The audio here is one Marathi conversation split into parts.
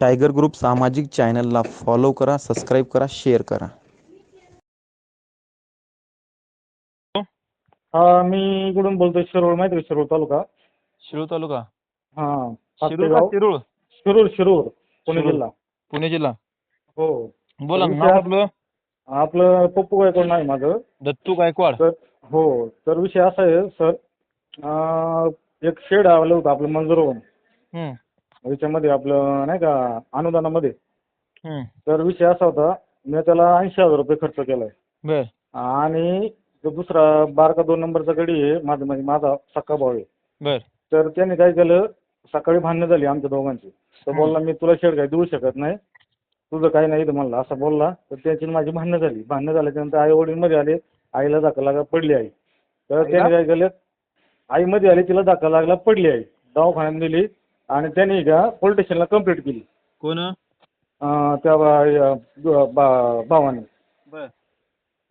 टायगर ग्रुप सामाजिक चॅनलला फॉलो करा सबस्क्राईब करा शेअर करा. हा मी इकडून बोलतोय शिरोळ माहिती का शिरोळ तालुका? शिरूर तालुका? हा शिरूर का सातेगाव? शिरूर शिरूर शिरूर पुणे शिरूर. जिल्हा. पुणे जिल्हा? हो. बोला तर नाव आपलं? आपलं पप्पू गायकवाड नाही माझं. दत्तू गायकवाड. तर हो तर विषय असा आहे सर अं, एक शेड आलं होतं आपलं मंजुरवून हम्म, याच्यामध्ये आपलं नाही का अनुदानामध्ये. हम्म, तर विषय असा होता मी त्याला ऐंशी हजार रुपये खर्च केलाय. बर. आणि जो दुसरा बारका दोन नंबरचा गडी आहे माझा म्हणजे माझा सक्का भाऊ आहे. बर. तर त्याने काय केलं सकाळी भांडणं झाली आमच्या दोघांची. तो हम्म. बोलला मी तुला शेड काय देऊ शकत नाही. तुझं काही नाही इथं म्हणलं असं बोलला. तर त्याची आणि माझी भांडणं झाली. भांडणं झाल्याच्यानंतर आई वडील मध्ये आले. आईला धक्का लागला पडली आई. तर त्याने काय केलं आई मध्ये आली तिला धक्का लागला पडली आई. दवाखान्यात नेली. आणि त्याने का पोलीस स्टेशनला कंप्लेंट केली. कोण? त्या बा- ब- बा- भावाने. बर.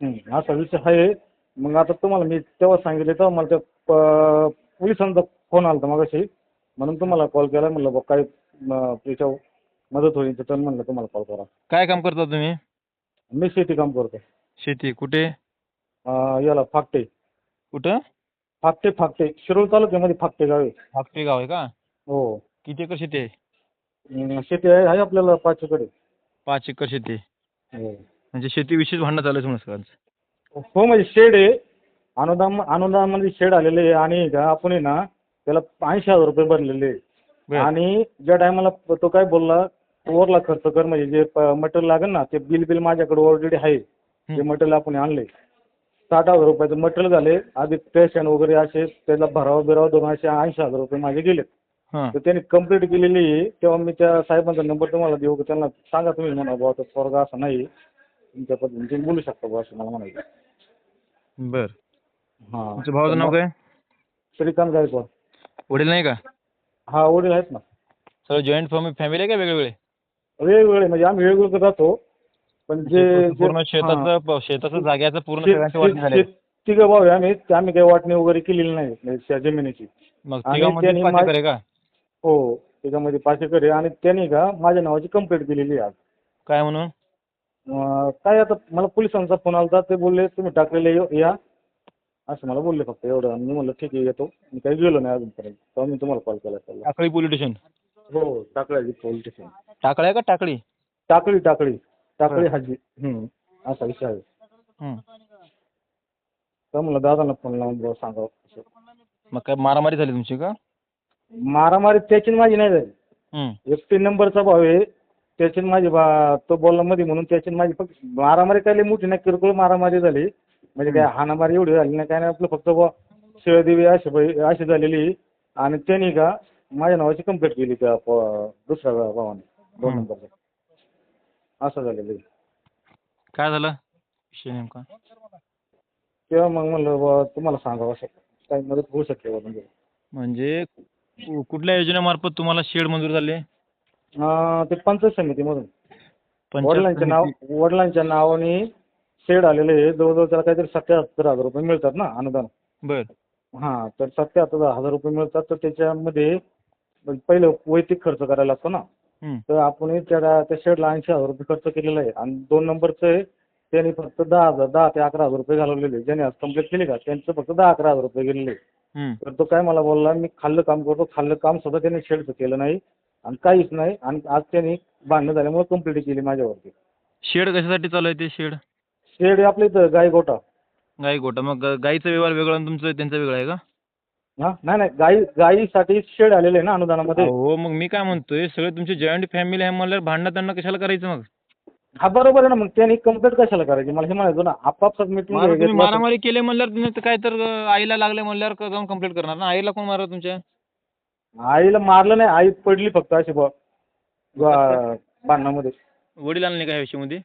हं, असा विषय आहे. मग आता तुम्हाला मी तेव्हा सांगितले तेव्हा मला त्या प- पोलिसांचा फोन आला होता मगाशी. म्हणून तुम्हाला कॉल केला म्हणलं बघ काय म, त्याच्यावर मदत होईल तर म्हणलं तुम्हाला कॉल करा. काय काम करता तुम्ही? मी शेती काम करतो. शेती कुठे? अं, याला फाकटे. कुठं? फाकटे फाकटे. शिरोळ तालुक्यामध्ये फाकटे गाव आहे. फाकटे गाव आहे का? हो. किती एकर शेती आहे? अं, शेती आहे आहे आपल्याला पाचकडे पाच एकर शेती. हो. म्हणजे शेतीविषयीच भांडणं चालू आहे समज सगळ्यांचं हो म्हणजे शेड आहे. अनुदान अनुदानामध्ये शेड आलेले आहे आणि का आपण आहे ना त्याला ऐंशी हजार रुपये भरलेले आहे. बर. आणि ज्या टायमाला तो काय बोलला ओव्हरला खर्च कर म्हणजे जे मटेरियल लागेल ना ते बिल बिल माझ्याकडे ऑलरेडी आहे. ते हं. मटेरियल आपण आणले. साठ हजार रुपयाचं मटेरियल झाले. आधी पेशन वगैरे असे त्याला भरावा बिरावा दोन असे ऐंशी हजार रुपये माझे गेले तर त्यांनी कंप्लीट केलेली आहे. तेव्हा मी त्या साहेबांचा नंबर तुम्हाला देऊ की? त्यांना सांगा तुम्ही म्हणा बुवा तो स्वर्ग असा नाही तुमच्या पद्धतीने तुम्ही बोलू शकता बुवा असं मला म्हणायचं बर. हां. तुमच्या भावाचं नाव काय? श्रीकांत गायकवाड. वडील नाही का? हा वडील आहेत ना. सगळं जॉईंट फॅमिली आहे का वेगळे वेगळे वेगवेगळे म्हणजे आम्ही वेगवेगळे राहतो पण जे जे- पूर्ण हां. शेताचं शेताचं जाग्याचं पूर्ण शे- सगळ्यांची वाटणी शे- झाली आहे. शे- तिघं भाऊ आहे आम्ही. आम्ही काही वाटणी वगैरे केलेली नाही म्हणजे त्या जमिनीची. मग आणि तिघांमध्ये त्यांनी पाच मा- एकर आहे का? हो त्याच्यामध्ये पाच एकर आहे आणि त्यांनी का माझ्या नावाची कंप्लेंट केलेली आहे आज. काय म्हणून? अं, काय आता मला पोलिसांचा फोन आला ते बोलले तुम्ही टाकलेले या- या. असं मला बोलले फक्त एवढं. आणि मी म्हणलं ठीक आहे येतो. मी काही गेलो नाही अजूनपर्यंत. तेव्हा मी तुम्हाला कॉल केला टाकळी पोलीस स्टेशन? हो टाकळी पोलीस स्टेशन. टाकळी आहे का टाकळी? टाकळी टाकळी. टाकळी. हाजी. हं, असा विषय आहे. हं. तर म्हणलं दादांना फोन लावून बुवा सांगावं. मग काय मारामारी झाली तुमची का? मारामारी त्याची माझी नाही झाली. हं. एक तीन नंबरचा भाव आहे त्याची माझी बा तो बोलला मध्ये म्हणून त्याची माझी फक्त मारामारी काय लई मोठी नाही किरकोळ मारामारी झाली. म्हणजे काय हाणामारी एवढी झाली नाही काय नाही आपलं फक्त बुवा शिळदेवी अशी बाई- अशी झालेली. आणि त्यांनी का माझ्या नावाची कंप्लेंट केली त्या प- दुसऱ्या भावाने दोन. नंबरचा असं झालेलं आहे. काय झालं? विषय नेमका? तेव्हा मग म्हणलं बुवा तुम्हाला सांगावं असं काही मदत होऊ शकते बुवा म्हणजे. म्हणजे कु- कुठल्या योजनेमार्फत तुम्हाला शेड मंजूर झाले? अं, ते पंचायत समितीमधून. वडिलांच्या नाव वडिलांच्या नावाने शेड आलेले आहे. जवळजवळ त्याला काहीतरी सत्याहत्तर हजार रुपये मिळतात ना अनुदान. बर. हां तर सत्याहत्तर हजार रुपये मिळतात. तर त्याच्यामध्ये पहिलं वैयक्तिक खर्च करायला लागतो ना. तर आपण त्या त्या शेडला ऐंशी हजार रुपये खर्च केलेला आहे. आणि दोन नंबरचं आहे त्यांनी फक्त दहा हजार दहा ते अकरा हजार रुपये घालवलेले आहे. ज्यांनी आज कंप्लीट केली का त्यांचं फक्त दहा अकरा हजार रुपये गेलेले आहे. तर तो काय मला बोलला मी खाल्लं काम करतो खाल्लं काम सुद्धा त्यांनी शेडचं केलं नाही आणि काहीच नाही आणि आज त्यांनी भांडणं झाल्यामुळे कंप्लीट केली माझ्यावरती. शेड कशासाठी चालू आहे ते शेड? शेड आपल्या इथं गाय गोटा गाई गोटा मग गाईचं व्यवहार वेगळं आणि तुमचं त्यांचं वेगळं आहे का? हा? नाही नाही. गाई गाईसाठी शेड आलेले आहे ना अनुदानामध्ये. हो मग मी काय म्हणतोय सगळे तुमची जॉईंट फॅमिली आहे म्हणल्यावर भांडणं त्यांना कशाला करायचं मग? हा बरोबर आहे ना. मग त्यांनी कंप्लेंट कशाला करायची? मला हे म्हणायचं ना आपापसात मारा- तुम्ही मीटिंग मारामारी केली म्हणल्यावर तुम्ही तर काय तर अं, आईला लागले म्हणल्यावर का जाऊन कंप्लेंट करणार ना? आईला कोण मारा तुमच्या? आईला मारलं नाही. आई पडली फक्त अशी बुवा वा- भांडणामध्ये. वडील आले नाही का ह्या विषयामध्ये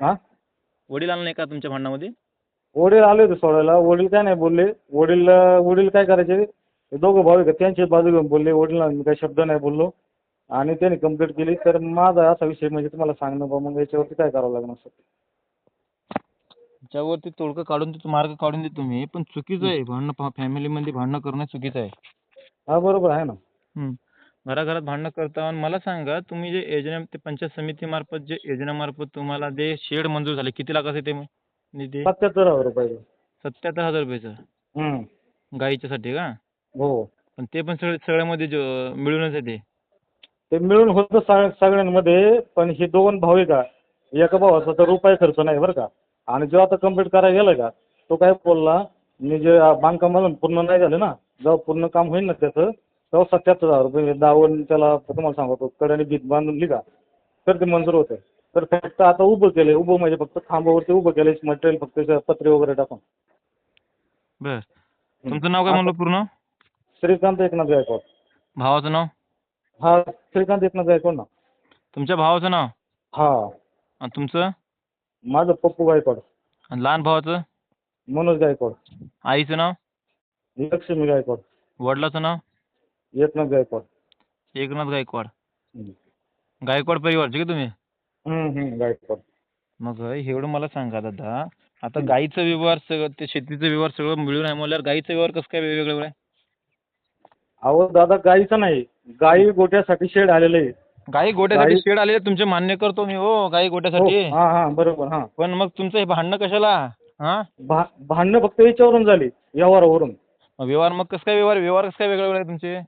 हा? वडील आले नाही का तुमच्या भांडणामध्ये? वडील आले होते सोडायला. वडील काय नाही बोलले. वडील वडील काय करायचे? ते दोघं भाऊ आहे का? त्यांची बाजू घेऊन बोलले. वडिलांना मी काही शब्द नाही बोललो. आणि त्यांनी कंप्लेंट केली. तर माझा असा विषय म्हणजे तुम्हाला सांगणं बा मग याच्यावरती काय करावं लागणार सर? त्याच्यावरती तोडकं काढून देतो मार्ग काढून देतो तुम्ही पण चुकीचं आहे. भांडणं फॅमिलीमध्ये भांडणं करणं चुकीचं आहे. हा बरोबर आहे ना. घराघरात भांडणं करता आणि मला सांगा तुम्ही जे योजना ते पंचायत समितीमार्फत जे योजनेमार्फत तुम्हाला जे शेड मंजूर झाले किती लाखाचं ते निधी? सत्याहत्तर हजार रुपये सत्याहत्तर हजार रुपयाचं हम्म. गाईच्यासाठी का? हो. पण ते पण सगळे सगळ्यामध्ये जो- मिळूनच आहे ते. ते मिळून होतं सग- सगळ्यांमध्ये पण हे दोन भाऊ आहे का? एका भावाचा तर रुपये खर्च नाही बरं का? आणि जेव्हा आता कंप्लीट करायला गेलं का तो काय बोलला मी जे बांधकामाला पूर्ण नाही झालं ना जेव्हा पूर्ण काम होईल ना त्याचं तेव्हा सत्याहत्तर हजार रुपये दावून त्याला तुम्हाला सांगतो कड्याने भीत बांधून लिहा तर ते मंजूर होते. तर फक्त आता उभं केले उभं म्हणजे फक्त खांबावरती उभं केले मटेरियल फक्त पत्रे वगैरे टाकून. बर. तुमचं नाव काय म्हणलं पूर्ण? श्रीकांत एकनाथ गायकवाड. भावाचं नाव? हा श्रीकांत एकनाथ गायकवाड ना. तुमच्या भावाचं नाव? हा. आणि तुमचं? माझं पप्पू गायकवाड. आणि लहान भावाचं? मनोज गायकवाड. आईचं नाव? लक्ष्मी गायकवाड. वडिलाचं नाव? एकनाथ गायकवाड. एकनाथ गायकवाड. हम्म. गायकवाड परिवारचे का तुम्ही? हम्म, हम्म, गायकवाड. मग एवढं मला सांगा दादा. आता गाईचं व्यवहार सगळं ते शेतीचं व्यवहार सगळं मिळून आहे म्हणल्यावर गाईचं व्यवहार कसं काय वेगवेगळं आहे? अहो दादा गाईचं नाही. गाई गोट्यासाठी शेड आलेलं आहे गाई गोट्यासाठी गाई- शेड आले तुमचे मान्य करतो मी हो गाई हो, गोट्यासाठी. हा हा बरोबर हा. पण मग तुमचं हे भांडणं कशाला? हा? भा भांडणं फक्त याच्यावरून झाली व्यवहारावरून. मग व्यवहार मग कसं काय व्यवहार? व्यवहार कसं काय वेगळे वेगळे तुमचे?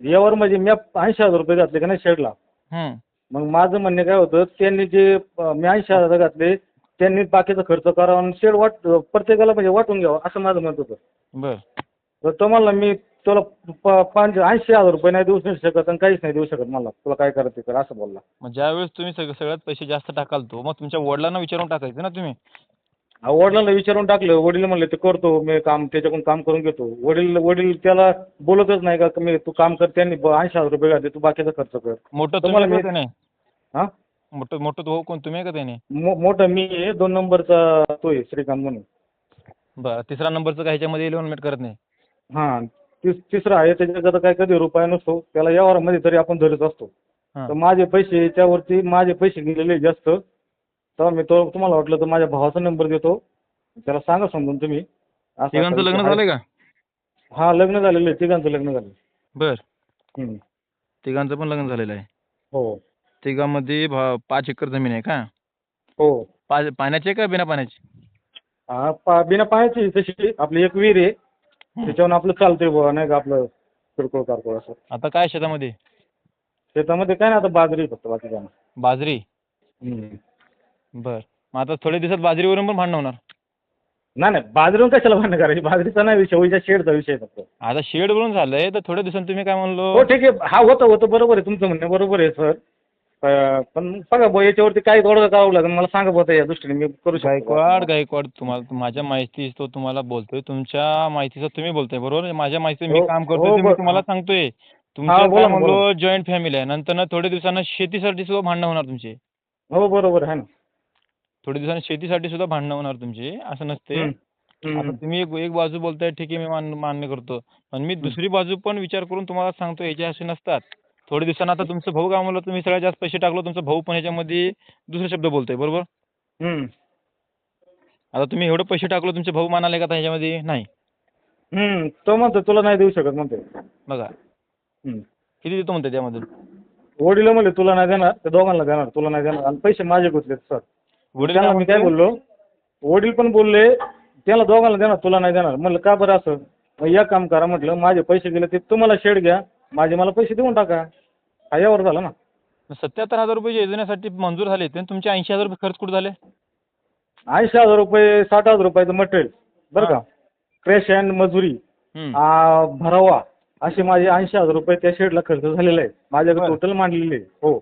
व्यवहार म्हणजे मी ऐंशी हजार रुपये घातले का नाही शेडला? हम्म. मग माझं म्हणणे काय होतं त्यांनी जे अं, मी ऐंशी हजार घातले त्यांनी बाकीचा खर्च करावा आणि शेड वाट प्रत्येकाला म्हणजे वाटून घ्यावं असं माझं मत होतं. बर. तर तुम्हाला मी तुला प- पाच ऐंशी हजार रुपये नाही देऊ शकत आणि काहीच नाही देऊ शकत मला. तुला काय करायचं कर असं बोलला. मग ज्यावेळेस तुम्ही सगळं सगळ्यात पैसे जास्त टाकाल तो मग तुमच्या वडिलांना विचारून टाकायचं ना तुम्ही. अहो, वडिलांना विचारून टाकलं. वडील म्हणले ते करतो मी काम त्याच्याकडून काम करून घेतो. वडील वडील त्याला बोलतच नाही का मी तू काम कर त्यांनी ऐंशी हजार रुपये घातले तू बाकीचा खर्च कर. मोठं तुम्हाला तुम्ही मी- का त्याने? हा? मोठं मोठं तो कोण तुम्ही आहे का त्याने? मो- मोठा मी आहे दोन नंबरचा तो आहे श्रीकांत म्हणून. बरं तिसरा नंबरचं काय ह्याच्यामध्ये इलेव्हन करत नाही? हा. तिस तिसरा आहे त्याच्याकडे काय कधी रुपया नसतो त्याला व्यवहारामध्ये तरी आपण धरत असतो. हा. तर माझे पैसे याच्यावरती माझे पैसे गेलेले जास्त. तर मी तो तुम्हाला वाटलं तर माझ्या भावाचा नंबर देतो. त्याला सांगा समजून तुम्ही. असं- तिघांचं लग्न. झालंय का? हा लग्न झालेलं आहे तिघांचं लग्न झालं बर. हम्म. तिघांचं पण लग्न झालेलं आहे. हो. तिघांमध्ये भा- पाच एकर जमीन आहे का? हो. पाच पाण्याची आहे का बिना पाण्याची? हा पा बिना पाण्याची तशी. आपली एक विहीर आहे. त्याच्यावरून आपलं चालतंय बुवा नाही का आपलं किरकोळ कारकोळ असं. आता काय शेतामध्ये? शेतामध्ये काय नाही आता बाजरी फक्त बाकी काय नाही. बाजरी? हम्म. बर. मग आता थोड्या दिवसात बाजरीवरून पण भांडण होणार. नाही नाही बाजरीवर कशाला भांडण करायची? बाजरीचा नाही विषय होईच्या शेडचा विषय आहे फक्त. आता शेड वरून झालंय तर थोड्या दिवसांनी तुम्ही काय हो म्हणलो ठीक आहे. हा होतं होतं. बरोबर आहे. तुमचं म्हणणं बरोबर आहे सर. पण बघा बुवा याच्यावरती काय तोडगा करावं लागेल? मला सांगा बुवा या दृष्टीने मी करू शकतो गायकवाड गायकवाड तुम्हाला माझ्या माहिती तो तुम्हाला बोलतोय. तुमच्या माहितीचं तुम्ही बोलताय बरोबर माझ्या माहितीचं मी हो, काम हो, करतोय ते मी बरं. तुम्हाला सांगतोय. हा, बोला जॉईंट फॅमिली आहे. नंतर ना थोड्या दिवसांना शेतीसाठी सुद्धा भांडणं होणार तुमचे. हो बरोबर आहे ना. थोड्या दिवसांनी शेतीसाठी सुद्धा भांडणं होणार तुमचे. असं नसते हम्म. हम्म. आता तुम्ही एक एक बाजू बोलताय ठीक आहे मी मान मान्य करतो. पण मी दुसरी बाजू पण विचार करून तुम्हाला सांगतो याचे असे नसतात. थोड्या दिवसांना आता तुमचं भाऊ काय म्हणलं तुम्ही सगळ्यात जास्त पैसे टाकलो तुमचा भाऊ पण ह्याच्यामध्ये दुसरे शब्द बोलतोय बरोबर? हम्म. आता तुम्ही एवढे पैसे टाकलो तुमचे भाऊ मानाले का आता ह्याच्यामध्ये? नाही. हम्म. तो म्हणतो तुला नाही देऊ शकत म्हणते बघा. हम्म. किती देतो म्हणते त्यामधून? वडील म्हणले तुला नाही देणार त्या दोघांना देणार तुला नाही देणार आणि पैसे माझे गुंतलेत सर. वडील त्यांना मी काय? बोललो? वडील पण बोलले त्याला दोघांना देणार तुला नाही देणार. म्हणलं का बरं असं? मग एक काम करा म्हटलं माझे पैसे गेले ते तुम्हाला शेड घ्या माझे मला पैसे देऊन टाका. हा यावर झालं ना. सत्याहत्तर हजार रुपये योजनेसाठी मंजूर झाले ते तुमचे ऐंशी हजार रुपये खर्च कुठे झाले? ऐंशी हजार रुपये साठ हजार रुपयाचं मटेरियल बरं का? क्रॅश अँड मजुरी. हम्म. आ, भरावा. असे माझे ऐंशी हजार रुपये त्या शेडला खर्च झालेला आहे माझ्याकडे बरं. टोटल मांडलेले आहे. हो.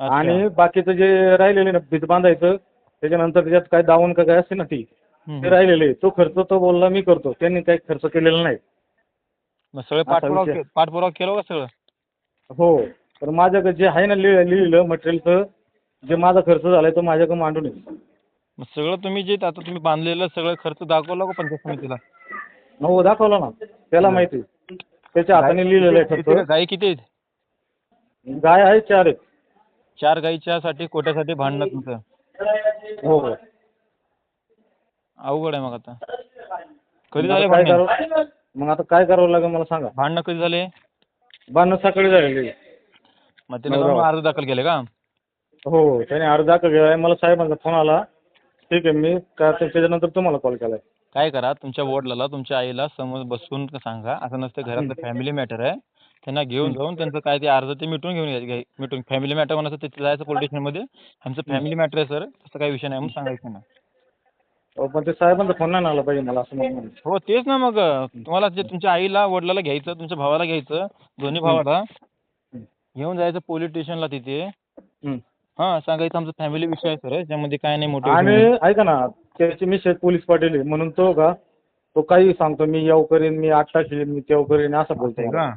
अच्छा. आणि बाकीचं जे राहिलेले ना भीत बांधायचं त्याच्यानंतर त्याच्यात काय दावण का काय असते ना ती हम्म. ते राहिलेले तो खर्च तो बोलला मी करतो. त्यांनी काही खर्च केलेला नाही. मग सगळं असा पाठपुरावा विषय. के- पाठपुरावा केला का सगळं? हो तर माझ्याकडे जे आहे ना लिह लिहिलं मटेरियलचं जे माझा खर्च झालाय तो माझ्याकडे मांडून आहे मग सगळं तुम्ही जे आता तुम्ही बांधलेलं सगळं खर्च दाखवला का पंचायत समितीला? हो दाखवला ना. त्याला माहिती. त्याच्या हाताने लिहिलेलं आहे किती- खर्च. गाई किती आहेत? गाय आहे चार आहेत. चार गाईच्या साठी कोट्यासाठी भांडणं तुमचं? हो. हो अवघड आहे मग आता. कधी झाले काय भांडणं? करावं मग आता काय करावं लागेल मला सांगा. भांडणं कधी झाले? बांधणं सकाळी झालेली. मग. जाऊन अर्ज दाखल केले का? हो त्याने अर्ज दाखल केला मला साहेबांचा फोन आला. ठीक आहे मी का त्याच्यानंतर तुम्हाला कॉल केला काय करा तुमच्या वडिलाला तुमच्या आईला समोर बसून सांगा. असं नसतं घरातलं फॅमिली मॅटर आहे. त्यांना घेऊन जाऊन त्यांचं काय ते अर्ज ते मिटून घेऊन मिटून. फॅमिली मॅटर म्हणायचं तिथे जायचं पोलीस स्टेशनमध्ये आमचं फॅमिली मॅटर आहे सर. तसं काही विषय नाही म्हणून सांगायचं ना हो पण ते साहेबांचा फोन नाही आला पाहिजे मला असं म्हणून. हो तेच ना मग. तुम्हाला जे तुमच्या आईला वडिलाला घ्यायचं तुमच्या भावाला घ्यायचं दोन्ही भावाला घेऊन जायचं पोलीस स्टेशनला तिथे. हा सांगायचं आमचा फॅमिली विषय आहे सर याच्यामध्ये काय नाही मोठं आणि ऐका ना त्याची मिसेस पोलीस पाटील आहे म्हणून तो का तो काही सांगतो मी येऊ करीन मी आठ टाकीन मी तेव करीन असं बोलतो आहे मला. का?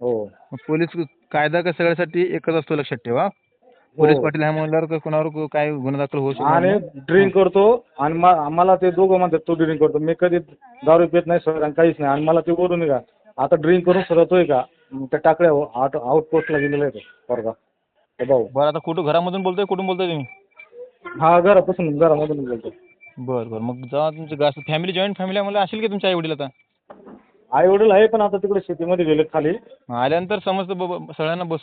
हो. मग पोलीस कायदा का सगळ्यासाठी एकच असतो लक्षात ठेवा. पोलीस हो. पाटील ह्या म्हणल्यावर का कोणावर को- काय गुन्हा दाखल होऊ शकणार आणि. ड्रिंक करतो. आणि मा- मला ते दोघं म्हणतात तो ड्रिंक करतो. मी कधी दारू पित नाही सर आणि काहीच नाही. आणि मला ते वरून का आता ड्रिंक करून सरतोय का? मग त्या टाकड्या आउट आउटपोस्टला गेलेला आहे तो पोरगा. तो भाऊ. बरं आता कुठं घरामधून बोलतोय? कुठून बोलतोय तुम्ही? हा घरापासून घरामधून बोलतो बरं बरं. मग जेव्हा तुमची फॅमिली जॉईंट फॅमिली मला असेल की तुमच्या आई वडील आता? आई वडील आहे पण आता तिकडे शेतीमध्ये गेले खाली. आल्यानंतर समजतं बाबा सगळ्यांना बस